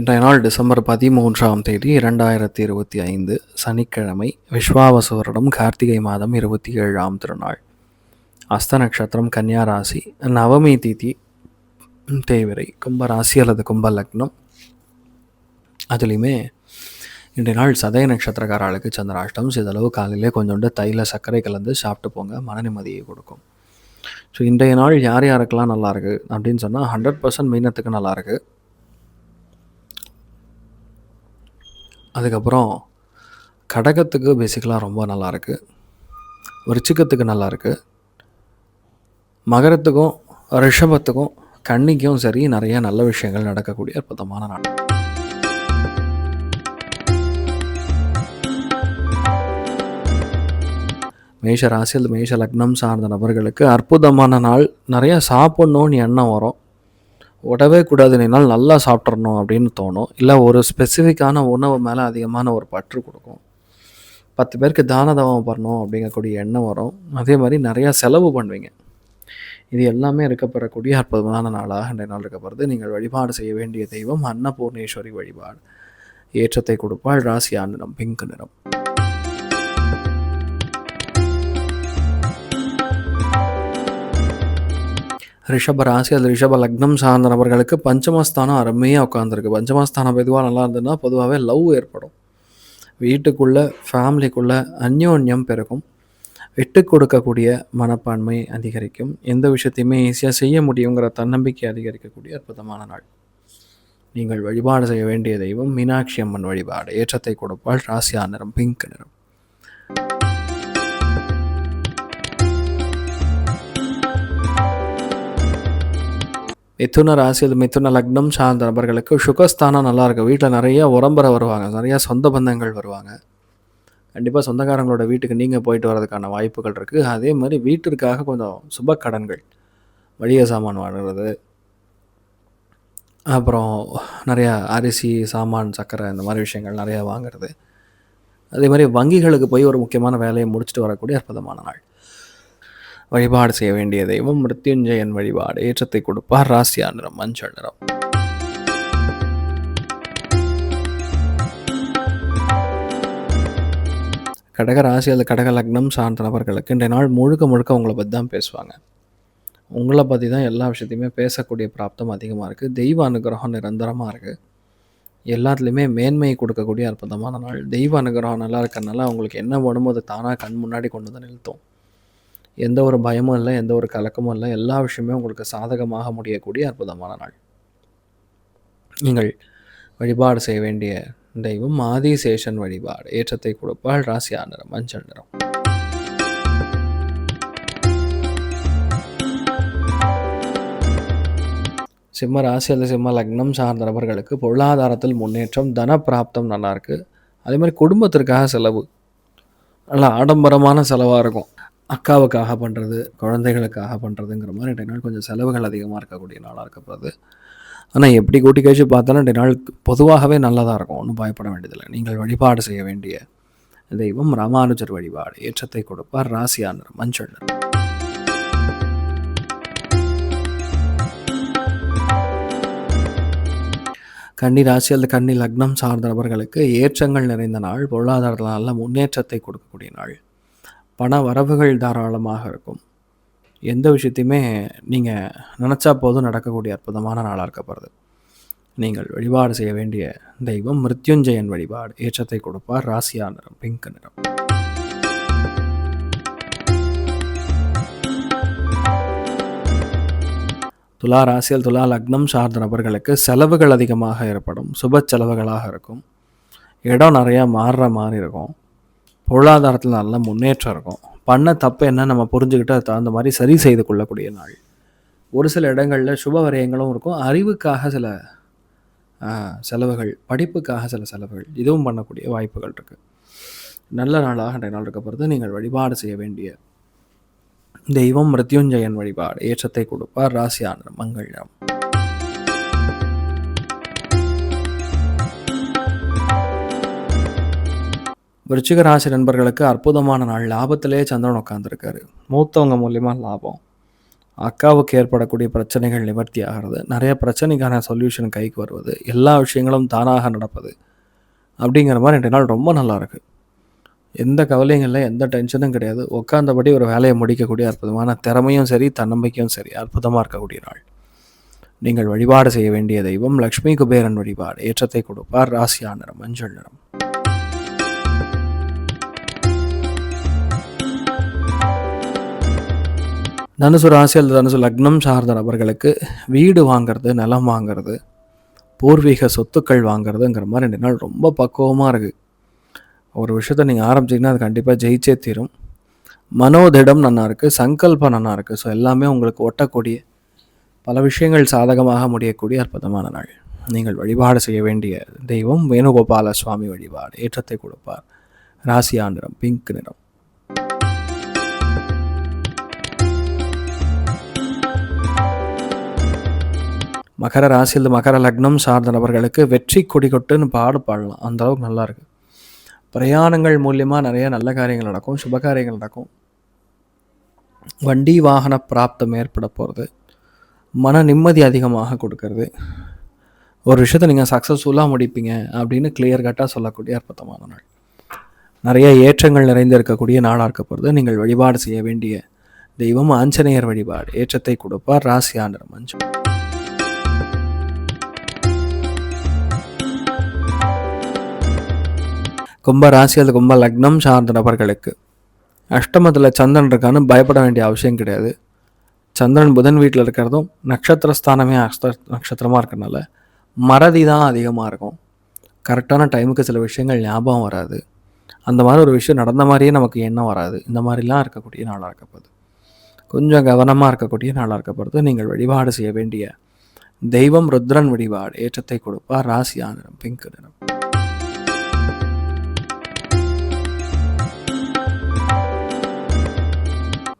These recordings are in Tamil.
இன்றைய நாள் டிசம்பர் பதிமூன்றாம் தேதி இரண்டாயிரத்தி இருபத்தி ஐந்து சனிக்கிழமை விஸ்வாவசு வருடம் கார்த்திகை மாதம் இருபத்தி ஏழாம் திருநாள். அஸ்த நட்சத்திரம் கன்னியா ராசி நவமி திதி தேவிரை கும்ப ராசி அல்லது கும்ப லக்னம். அதுலேயுமே இன்றைய நாள் சதய நட்சத்திரக்காரர்களுக்கு சந்திராஷ்டம் சிதளவு காலையிலே கொஞ்சோண்டு தைல சர்க்கரை கலந்து சாப்பிட்டு போங்க மன நிம்மதியை கொடுக்கும். ஸோ இன்றைய நாள் யார் யாருக்கெல்லாம் நல்லாயிருக்கு அப்படின்னு சொன்னால் ஹண்ட்ரட் பர்சன்ட் மீனத்துக்கு நல்லாயிருக்கு அதுக்கப்புறம் கடகத்துக்கு பேசிக்கலாக ரொம்ப நல்லா இருக்குது விருச்சிகத்துக்கு நல்லாயிருக்கு. மகரத்துக்கும் ரிஷபத்துக்கும் கன்னிக்கும் சரி நிறைய நல்ல விஷயங்கள் நடக்கக்கூடிய அற்புதமான நாள். மேஷ ராசி அல்லது மேஷ லக்னம் சார்ந்த நபர்களுக்கு அற்புதமான நாள். நிறையா சாப்பிட்ணுன்னு எண்ணம் வரும். விடவே கூடாது நாள் நல்லா சாப்பிட்றணும் அப்படின்னு தோணும். இல்லை ஒரு ஸ்பெசிஃபிக்கான உணவு மேலே அதிகமான ஒரு பற்று கொடுக்கும். பத்து பேருக்கு தான தவம் பண்ணணும் அப்படிங்கக்கூடிய எண்ணம் வரும். அதே மாதிரி நிறையா செலவு பண்ணுவீங்க. இது எல்லாமே இருக்கப்பெறக்கூடிய அற்புதமான நாளாக இன்றைய நாள் இருக்கப்படுது நீங்கள் வழிபாடு செய்ய வேண்டிய தெய்வம் அன்னபூர்ணேஸ்வரி வழிபாடு. ஏற்றத்தை கொடுப்பாள் ராசி ஆண்டு பிங்க் நிறம். ரிஷப ராசி அது ரிஷப லக்னம் சார்ந்த நபர்களுக்கு பஞ்சமஸ்தானம் அருமையாக உட்காந்துருக்கு பஞ்சமஸ்தானம் பொதுவாக நல்லா இருந்ததுன்னா பொதுவாகவே லவ் ஏற்படும். வீட்டுக்குள்ளே ஃபேமிலிக்குள்ளே அந்யோன்யம் பெருகும். விட்டு கொடுக்கக்கூடிய மனப்பான்மை அதிகரிக்கும். எந்த விஷயத்தையுமே ஈஸியாக செய்ய முடியுங்கிற தன்னம்பிக்கை அதிகரிக்கக்கூடிய அற்புதமான நாள். நீங்கள் வழிபாடு செய்ய வேண்டிய தெய்வம் மீனாட்சி அம்மன் வழிபாடு. ஏற்றத்தை கொடுப்பால் ராசியா நிறம் பிங்க் நிறம். மிதுன ராசி அது மிதுன லக்னம் சார்ந்த நபர்களுக்கு சுகஸ்தானம் நல்லாயிருக்கும். வீட்டில் நிறைய உரம்பரை வருவாங்க. நிறையா சொந்த பந்தங்கள் வருவாங்க. கண்டிப்பாக சொந்தக்காரங்களோட வீட்டுக்கு நீங்கள் போயிட்டு வரதுக்கான வாய்ப்புகள் இருக்குது அதே மாதிரி வீட்டிற்காக கொஞ்சம் சுப கடன்கள் மளிகை சாமான் வாங்குறது அப்புறம் நிறையா அரிசி சாமான் சர்க்கரை இந்த மாதிரி விஷயங்கள் நிறையா வாங்குறது. அதே மாதிரி வங்கிகளுக்கு போய் ஒரு முக்கியமான வேலையை முடிச்சுட்டு வரக்கூடிய அற்புதமான நாள். வழிபாடு செய்ய வேண்டிய தெய்வம் மிருத்யுஞ்சயன் வழிபாடு. ஏற்றத்தை கொடுப்பார் ராசியா நிறம் மஞ்சள் நிறம். கடக ராசி அல்லது கடக லக்னம் சார்ந்த நபர்களுக்கு இன்றைய நாள் முழுக்க முழுக்க உங்களை பற்றி தான் பேசுவாங்க. உங்களை பற்றி தான் எல்லா விஷயத்தையுமே பேசக்கூடிய பிராப்தம் அதிகமாக இருக்குது தெய்வ அனுகிரகம் நிரந்தரமாக இருக்குது எல்லாத்துலேயுமே மேன்மையை கொடுக்கக்கூடிய அற்புதமான நாள். தெய்வ அனுகிரகம் நல்லா இருக்கிறனால அவங்களுக்கு என்ன வேணுமோ அதை தானாக கண் முன்னாடி கொண்டு வந்து நிறுத்தும். எந்த ஒரு பயமும் இல்லை எந்த ஒரு கலக்கமும் இல்லை. எல்லா விஷயமே உங்களுக்கு சாதகமாக முடியக்கூடிய அற்புதமான நாள். நீங்கள் வழிபாடு செய்ய வேண்டிய தெய்வம் ஆதிசேஷன் வழிபாடு. ஏற்றத்தை கொடுப்பால் ராசியா நிறம் மஞ்சள் நிறம். சிம்ம ராசி அல்லது சிம்ம லக்னம் சார்ந்த நபர்களுக்கு பொருளாதாரத்தில் முன்னேற்றம் தன பிராப்தம் அதே மாதிரி குடும்பத்திற்காக செலவு. நல்லா ஆடம்பரமான செலவாக இருக்கும். அக்காவுக்காக பண்ணுறது குழந்தைகளுக்காக பண்ணுறதுங்கிற மாதிரி ரெண்டு நாள் கொஞ்சம் செலவுகள் அதிகமாக இருக்கக்கூடிய நாளாக இருக்கப்படுது. ஆனால் எப்படி கூட்டி கழிச்சு பார்த்தாலும் ரெண்டு நாள் பொதுவாகவே நல்லதாக இருக்கும். ஒன்றும் பயப்பட வேண்டியதில்லை. நீங்கள் வழிபாடு செய்ய வேண்டிய தெய்வம் ராமானுஜர் வழிபாடு. ஏற்றத்தை கொடுப்பார் ராசியானர் மஞ்சள். கன்னி ராசி அல்லது கன்னி லக்னம் சார்ந்த நபர்களுக்கு ஏற்றங்கள் நிறைந்த நாள். பொருளாதாரத்தில் நல்ல முன்னேற்றத்தை கொடுக்கக்கூடிய நாள். பண வரவுகள் தாராளமாக இருக்கும். எந்த விஷயத்தையுமே நீங்கள் நினச்சா போதும் நடக்கக்கூடிய அற்புதமான நாளாக இருக்கப்படுது நீங்கள் வழிபாடு செய்ய வேண்டிய தெய்வம் மிருத்யுஞ்சயன் வழிபாடு. ஏற்றத்தை கொடுப்பார் ராசியா நிறம் பிங்க் நிறம். துலா ராசியல் துலா லக்னம் சார்ந்த நபர்களுக்கு செலவுகள் அதிகமாக ஏற்படும். சுப செலவுகளாக இருக்கும். இடம் நிறையா மாறுற மாதிரி இருக்கும். பொருளாதாரத்தில் நல்ல முன்னேற்றம் இருக்கும். பண்ண தப்பு என்ன நம்ம புரிஞ்சுக்கிட்டு அது தகுந்த மாதிரி சரி செய்து கொள்ளக்கூடிய நாள். ஒரு சில இடங்களில் சுப வரையங்களும் இருக்கும். அறிவுக்காக சில செலவுகள் படிப்புக்காக சில செலவுகள் இதுவும் பண்ணக்கூடிய வாய்ப்புகள் இருக்குது நல்ல நாளாக அன்றைய நாள் இருக்க பொறுத்து நீங்கள் வழிபாடு செய்ய வேண்டிய தெய்வம் மிருத்யுஞ்சயன் வழிபாடு ஏற்றத்தை கொடுப்பார் ராசியான மங்களம் விருச்சிக ராசி நண்பர்களுக்கு அற்புதமான நாள். லாபத்திலே சந்திரன் உட்காந்துருக்காரு மூத்தவங்க மூலியமாக லாபம். அக்காவுக்கு ஏற்படக்கூடிய பிரச்சனைகள் நிவர்த்தி ஆகிறது நிறைய பிரச்சனைக்கான சொல்யூஷன் கைக்கு வருவது. எல்லா விஷயங்களும் தானாக நடப்பது. அப்படிங்கிற மாதிரி ரெண்டு நாள் ரொம்ப நல்லாயிருக்கு எந்த கவலையும் இல்லை எந்த டென்ஷனும் கிடையாது. உட்காந்தபடி ஒரு வேலையை முடிக்கக்கூடிய அற்புதமான திறமையும் சரி தன்னம்பிக்கையும் சரி அற்புதமாக இருக்கக்கூடிய நாள். நீங்கள் வழிபாடு செய்ய வேண்டிய தெய்வம் லக்ஷ்மி குபேரன் வழிபாடு. ஏற்றத்தை கொடுப்பார். ராசியா நிறம் மஞ்சள் நிறம். தனுசு ராசி அல்லது தனுசு லக்னம் சார்ந்த நபர்களுக்கு வீடு வாங்குறது நிலம் வாங்குறது பூர்வீக சொத்துக்கள் வாங்குறதுங்கிற மாதிரி ரெண்டு நாள் ரொம்ப பக்குவமாக இருக்குது ஒரு விஷயத்தை நீங்கள் ஆரம்பிச்சிங்கன்னா அது கண்டிப்பாக ஜெயிச்சே தீரும். மனோதிடம் நல்லா இருக்குது சங்கல்பம் நல்லா இருக்குது ஸோ எல்லாமே உங்களுக்கு ஒட்டக்கூடிய பல விஷயங்கள் சாதகமாக முடியக்கூடிய அற்புதமான நாள். நீங்கள் வழிபாடு செய்ய வேண்டிய தெய்வம் வேணுகோபால சுவாமி வழிபாடு. ஏற்றத்தை கொடுப்பார். ராசியா நிறம் பிங்க் நிறம். மகர ராசியில் மகர லக்னம் சார்ந்த நபர்களுக்கு வெற்றி கொடி கொட்டுன்னு பாடு பாடலாம். அந்த அளவுக்கு நல்லா இருக்கு. பிரயாணங்கள் மூலியமாக நிறைய நல்ல காரியங்கள் நடக்கும் சுப காரியங்கள் நடக்கும். வண்டி வாகன பிராப்தம் ஏற்பட போகிறது மன நிம்மதி அதிகமாக கொடுக்கறது. ஒரு விஷயத்தை நீங்கள் சக்ஸஸ்ஃபுல்லாக முடிப்பீங்க அப்படின்னு கிளியர் கட்டாக சொல்லக்கூடிய அற்புதமான நாள். நிறைய ஏற்றங்கள் நிறைந்திருக்கக்கூடிய நாளாக இருக்க போகிறது நீங்கள் வழிபாடு செய்ய வேண்டிய தெய்வம் ஆஞ்சநேயர் வழிபாடு. ஏற்றத்தை கொடுப்பார் ராசி ஆண்டர் மஞ்சள் கும்ப ராசி அல்லது கும்ப லக்னம் சார்ந்த நபர்களுக்கு. அஷ்டமத்தில் சந்திரன் இருக்கான்னு பயப்பட வேண்டிய அவசியம் கிடையாது. சந்திரன் புதன் வீட்டில் இருக்கிறதும் நட்சத்திரஸ்தானமே அஸ்த நட்சத்திரமாக இருக்கிறனால மறதி தான் அதிகமாக இருக்கும். கரெக்டான டைமுக்கு சில விஷயங்கள் ஞாபகம் வராது. அந்த மாதிரி ஒரு விஷயம் நடந்த மாதிரியே நமக்கு எண்ணம் வராது. இந்த மாதிரிலாம் இருக்கக்கூடிய நாளாக இருக்கப்போகுது கொஞ்சம் கவனமாக இருக்கக்கூடிய நாளாக இருக்க நீங்கள் வழிபாடு செய்ய வேண்டிய தெய்வம் ருத்ரன் வழிபாடு ஏற்றத்தை கொடுப்பார். ராசியா நிறம் பிங்க் நிறம்.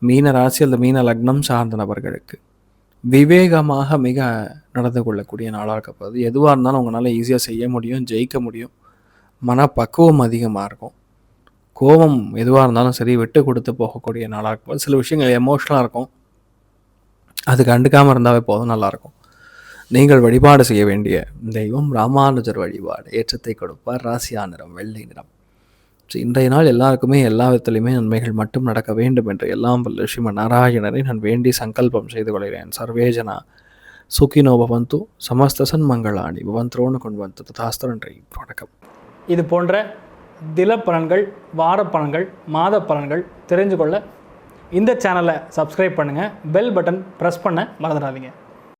மீன ராசி அல்லது மீன லக்னம் சார்ந்த நபர்களுக்கு விவேகமாக மிக நடந்து கொள்ளக்கூடிய நாளாக இருக்க எதுவாக இருந்தாலும் உங்களால் ஈஸியாக செய்ய முடியும் ஜெயிக்க முடியும். மனப்பக்குவம் அதிகமாக இருக்கும். கோபம் எதுவாக இருந்தாலும் சரி விட்டு கொடுத்து போகக்கூடிய நாளாக இருக்கும் சில விஷயங்கள் எமோஷ்னலாக இருக்கும். அது கண்டுக்காமல் இருந்தாவே போதும் நல்லாயிருக்கும். நீங்கள் வழிபாடு செய்ய வேண்டிய தெய்வம் ராமானுஜர் வழிபாடு. ஏற்றத்தை கொடுப்பார். ராசியா நிறம் வெள்ளை நிறம். ஸோ இன்றைய நாள் எல்லாருக்குமே எல்லா விதத்திலையுமே நன்மைகள் மட்டும் நடக்க வேண்டும் என்று எல்லாம் வல்ல ஸ்ரீமன் நாராயணனை நான் வேண்டி சங்கல்பம் செய்து கொள்கிறேன். சர்வேஜனா சுகினோ பவந்து சமஸ்தசன் மங்களாணி பவந்த்ரோன்னு கொண்டு வந்து ததாஸ்திரம் நன்றி வணக்கம். இது போன்ற தில பலன்கள் வார பலன்கள் மாத பலன்கள் தெரிஞ்சு கொள்ள இந்த சேனலை சப்ஸ்கிரைப் பண்ணுங்கள் பெல் பட்டன் ப்ரெஸ் பண்ண மறந்துடாதீங்க.